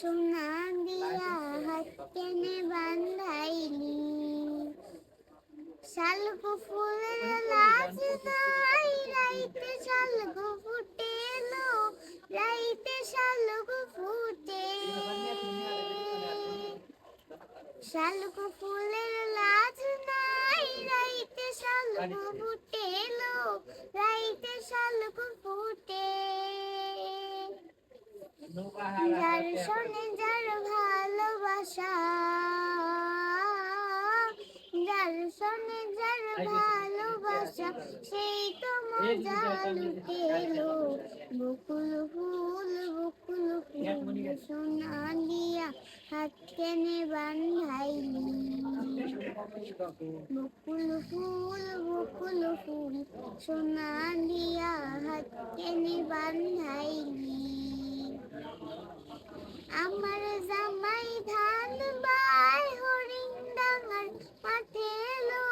সোনা দিয়া হাত বান্ধাইলি শালগো ফুলের লাজ নাই রাইতে শালগো ফুটেলো, রাইতে শালগো ফুটে শালগো ফুলের লাজ নাই রাইতে শালগো ফুটেলো। রাইতে শালগো ফুটে যার ভালোবাসা যার সনে যার ভালোবাসা সেই তো মজা লুটেলো বকুল ফুল বকুল ফুল সোনা দিয়া হাত কেনে বান্ধাইলি। বকুল ফুল বকুল ফুল সোনা দিয়া হাত কেনে বান্ধাইলি। আমার জামাই ধান বাই হরিং ডাঙার মাঠে এলো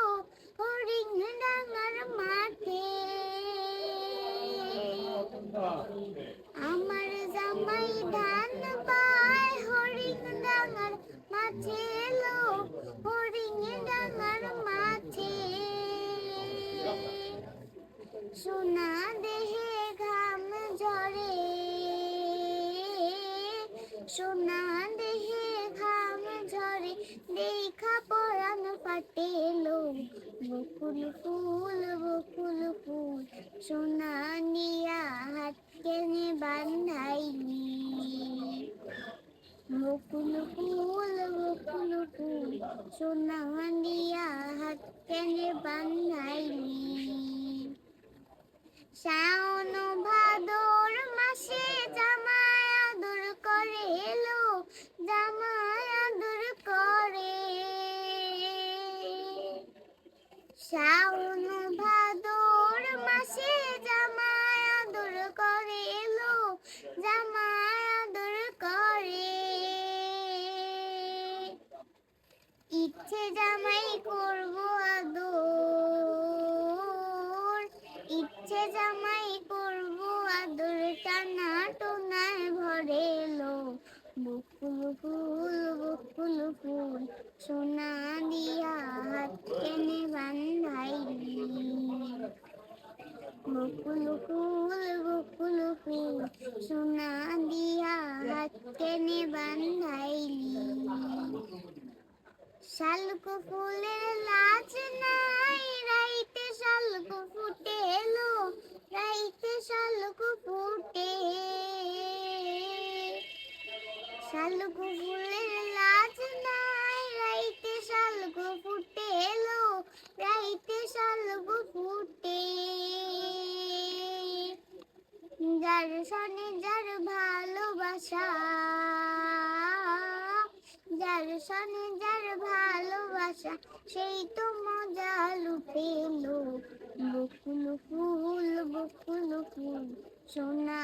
হরিং ডাঙার মাঠে। আমার জামাই ধান বাই হরিং ডাঙার মাঠে এলো হরিং ডাঙার মাঠে। সোনা দেহে সোনা দেহে ঘাম ঝরে, দেখা পরান ফাটেলো। বকুল ফুল বকুল ফুল, সোনা নিয়া হাত কেনে বান্ধাইলি। বকুল ফুল বকুল ফুল, সোনা নিয়া হাত কেনে ইচ্ছে জামাই করব আদর। ইচ্ছে জামাই করব আদর, টানা টোনায় ভরে এলো বকুল ফুল বকুল ফুল, সোনা দিয়া হাত টেনে বান্ধাইলি বকুল ফুল বকুল ফুল, সোনা দিয়া হাত টেনে বান্ধাইলি শালগো ফুলের লাজ নাই, রাইতে শালগো ফুটে এলো রাইতে শালগো ফুটে। শালগো ফুলের লাজ নাই, রাইতে শালগো ফুটে এলো রাইতে শালগো ফুটে। যার সনে যার ভালোবাসা রোশনে যার ভালোবাসা সেই তো মজা পেল বকুল ফুল বকুল ফুল সোনা